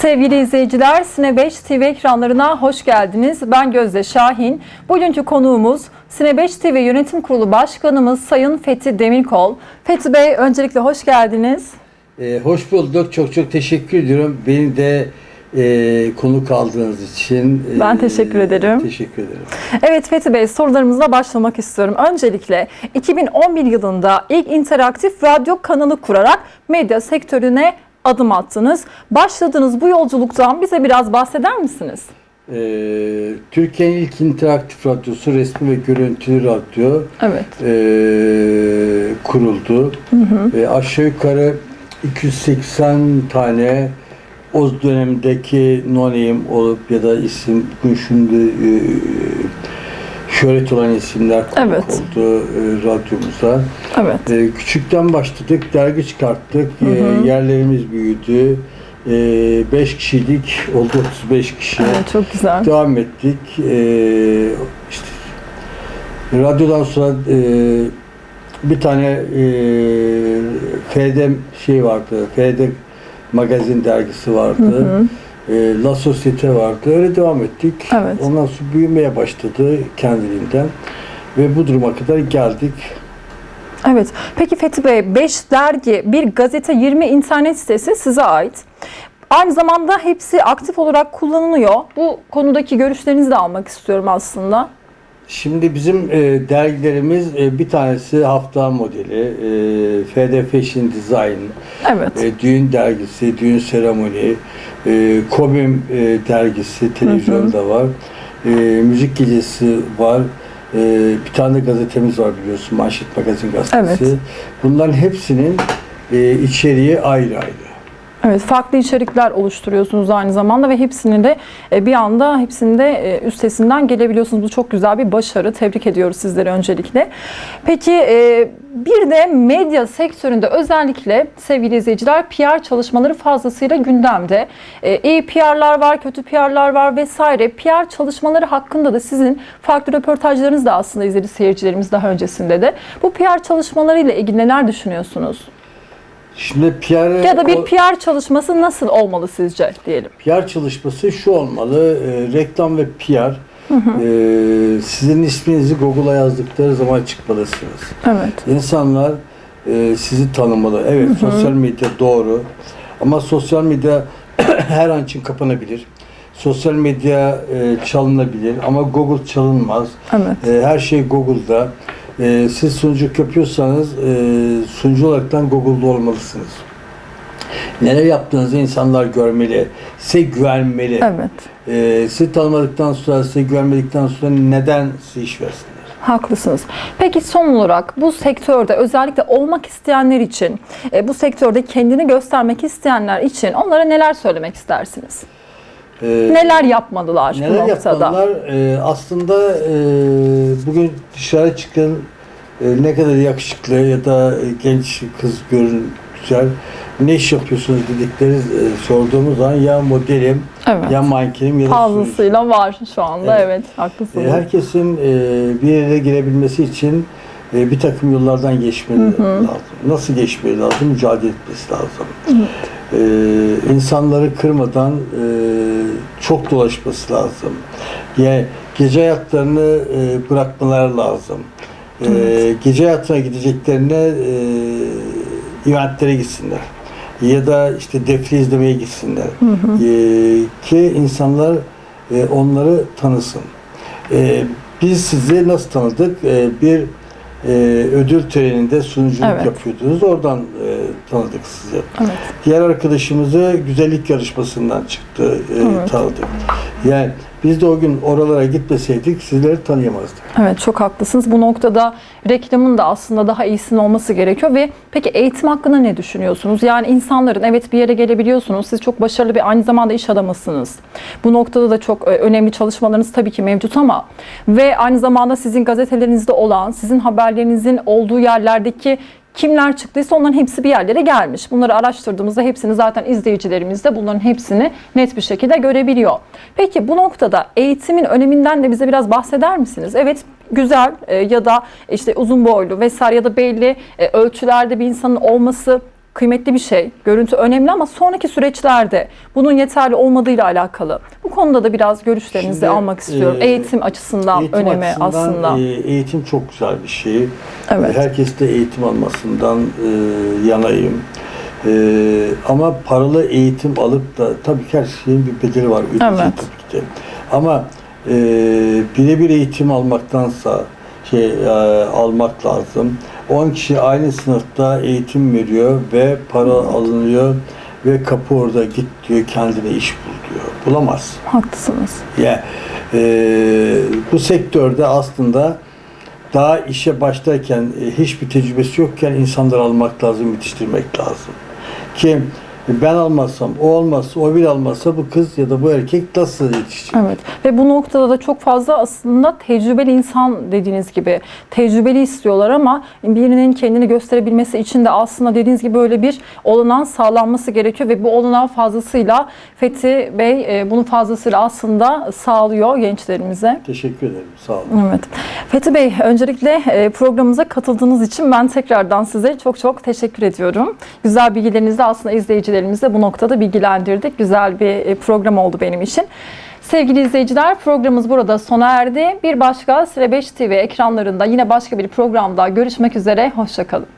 Sevgili izleyiciler, Sine 5 TV ekranlarına hoş geldiniz. Ben Gözde Şahin. Bugünkü konuğumuz Sine 5 TV Yönetim Kurulu Başkanımız Sayın Fethi Demirkol. Fethi Bey öncelikle hoş geldiniz. Ee, hoş bulduk. Çok çok teşekkür ediyorum. Beni de e, konuk aldığınız için. e, Ben teşekkür ederim. Teşekkür ederim. Evet Fethi Bey sorularımızla başlamak istiyorum. Öncelikle 2011 yılında ilk interaktif radyo kanalı kurarak medya sektörüne adım attınız. Başladığınız bu yolculuktan bize biraz bahseder misiniz? Ee, Türkiye'nin ilk interaktif radyosu, resmi ve görüntülü radyo Evet. e, kuruldu. Ve aşağı yukarı 280 tane o dönemdeki no-name olup ya da isim şimdi e, şöhret olan isimler konuk Evet. oldu e, radyomuza. Evet. Ee, küçükten başladık, dergi çıkarttık, Ee, yerlerimiz büyüdü. 5 kişilik oldu 35 kişi. Evet, çok güzel. Devam ettik. Ee, işte radyodan sonra e, bir tane e, FD şey vardı, FD magazin dergisi vardı. E, La Societe vardı. Öyle devam ettik. Evet. Ondan sonra büyümeye başladı kendiliğinden. Ve bu duruma kadar geldik. Evet. Peki Fethi Bey 5 dergi, bir gazete, 20 internet sitesi size ait. Aynı zamanda hepsi aktif olarak kullanılıyor. Bu konudaki görüşlerinizi de almak istiyorum aslında. Şimdi bizim e, dergilerimiz e, bir tanesi hafta modeli, e, FD Fashion Design, Evet. e, düğün dergisi, düğün seremoni, e, Kobim e, dergisi televizyonda var, e, müzik gecesi var, e, bir tane de gazetemiz var biliyorsun, Manşet Magazin gazetesi. Evet. Bunların hepsinin e, içeriği ayrı ayrı. Evet, farklı içerikler oluşturuyorsunuz aynı zamanda ve hepsini de e, bir anda hepsinde üstesinden gelebiliyorsunuz. Bu çok güzel bir başarı. Tebrik ediyoruz sizleri öncelikle. Peki e, bir de medya sektöründe özellikle sevgili izleyiciler PR çalışmaları fazlasıyla gündemde. E, İyi PR'lar var, kötü PR'lar var vesaire. PR çalışmaları hakkında da sizin farklı röportajlarınız da aslında izledi seyircilerimiz daha öncesinde de. Bu PR çalışmalarıyla ilgili neler düşünüyorsunuz? Şimdi PR, Ya da bir PR çalışması nasıl olmalı sizce diyelim. PR çalışması şu olmalı, e, reklam ve PR. e, sizin isminizi Google'a yazdıkları zaman çıkmalısınız. Evet. İnsanlar e, sizi tanımalı. Evet, sosyal medya doğru. Ama sosyal medya her an için kapanabilir. Sosyal medya e, çalınabilir ama Google çalınmaz. Evet. E, her şey Google'da. E, siz sunuculuk yapıyorsanız e, sunucu olaraktan Google'da olmalısınız. Neler yaptığınızı insanlar görmeli, size güvenmeli. Evet. E, sizi tanımadıktan sonra, size güvenmedikten sonra neden size iş versinler? Haklısınız. Peki son olarak bu sektörde özellikle olmak isteyenler için, e, bu sektörde kendini göstermek isteyenler için onlara neler söylemek istersiniz? E, Neler yapmalılar bu Neler noktada? yapmalılar? Ee, aslında e, bugün dışarı çıkan e, ne kadar yakışıklı ya da e, genç kız görün güzel ne iş yapıyorsunuz dedikleri e, sorduğumuz zaman ya modelim Evet. ya mankenim ya da. Fazlasıyla var şu anda. Evet, Evet. haklısınız. E, herkesin e, bir yere girebilmesi için e, bir takım yollardan geçmeli lazım. Nasıl geçmeli lazım? Mücadele etmesi lazım. E, insanları kırmadan e, çok dolaşması lazım. Yani gece hayatlarını e, bırakmaları lazım. E, Gece hayatına gideceklerine e, eventlere gitsinler. Ya da işte defile izlemeye gitsinler. E, ki insanlar e, onları tanısın. E, biz sizi nasıl tanıdık? E, bir e, ödül töreninde sunuculuk Evet. yapıyordunuz. Oradan e, tanıdık sizi. Evet. Diğer arkadaşımızı güzellik yarışmasından çıktı, e, Evet. tanıdık. Yani biz de o gün oralara gitmeseydik sizleri tanıyamazdık. Evet çok haklısınız. Bu noktada reklamın da aslında daha iyisinin olması gerekiyor ve peki eğitim hakkında ne düşünüyorsunuz? Yani insanların evet bir yere gelebiliyorsunuz. Siz çok başarılı bir aynı zamanda iş adamısınız. Bu noktada da çok e, önemli çalışmalarınız tabii ki mevcut ama ve aynı zamanda sizin gazetelerinizde olan, sizin haberlerinizin olduğu yerlerdeki kimler çıktıysa onların hepsi bir yerlere gelmiş. Bunları araştırdığımızda hepsini zaten izleyicilerimiz de bunların hepsini net bir şekilde görebiliyor. Peki bu noktada eğitimin öneminden de bize biraz bahseder misiniz? Evet güzel e, ya da işte uzun boylu vesaire ya da belli e, ölçülerde bir insanın olması kıymetli bir şey. Görüntü önemli ama sonraki süreçlerde bunun yeterli olmadığıyla alakalı. Bu konuda da biraz görüşlerinizi Şimdi, almak istiyorum. e, eğitim açısından Eğitim önemi açısından, aslında. e, eğitim çok güzel bir şey. Evet. Herkes de eğitim almasından e, yanayım. E, ama paralı eğitim alıp da tabii ki her şeyin bir bedeli var. Ödeyecek Evet. tabii ki. Ama e, birebir eğitim almaktansa şey e, almak lazım. 10 kişi aynı sınıfta eğitim veriyor ve para alınıyor ve kapı orada git diyor kendine iş bul diyor. Bulamaz. Haklısınız. Yani e, bu sektörde aslında daha işe başlarken e, hiçbir tecrübesi yokken insanları almak lazım, yetiştirmek lazım. Ki ben almazsam, o olmazsa, o bir almazsa bu kız ya da bu erkek nasıl yetişecek? Evet ve bu noktada da çok fazla aslında tecrübeli insan dediğiniz gibi tecrübeli istiyorlar ama birinin kendini gösterebilmesi için de aslında dediğiniz gibi böyle bir olanan sağlanması gerekiyor ve bu olanan fazlasıyla Fethi Bey e, bunun fazlasıyla aslında sağlıyor gençlerimize. Teşekkür ederim. Sağ olun. Evet. Fethi Bey öncelikle e, programımıza katıldığınız için ben tekrardan size çok çok teşekkür ediyorum. Güzel bilgilerinizle aslında izleyicilerimizi de bu noktada bilgilendirdik. Güzel bir e, program oldu benim için. Sevgili izleyiciler programımız burada sona erdi. Bir başka Sire 5 TV ekranlarında yine başka bir programda görüşmek üzere. Hoşçakalın.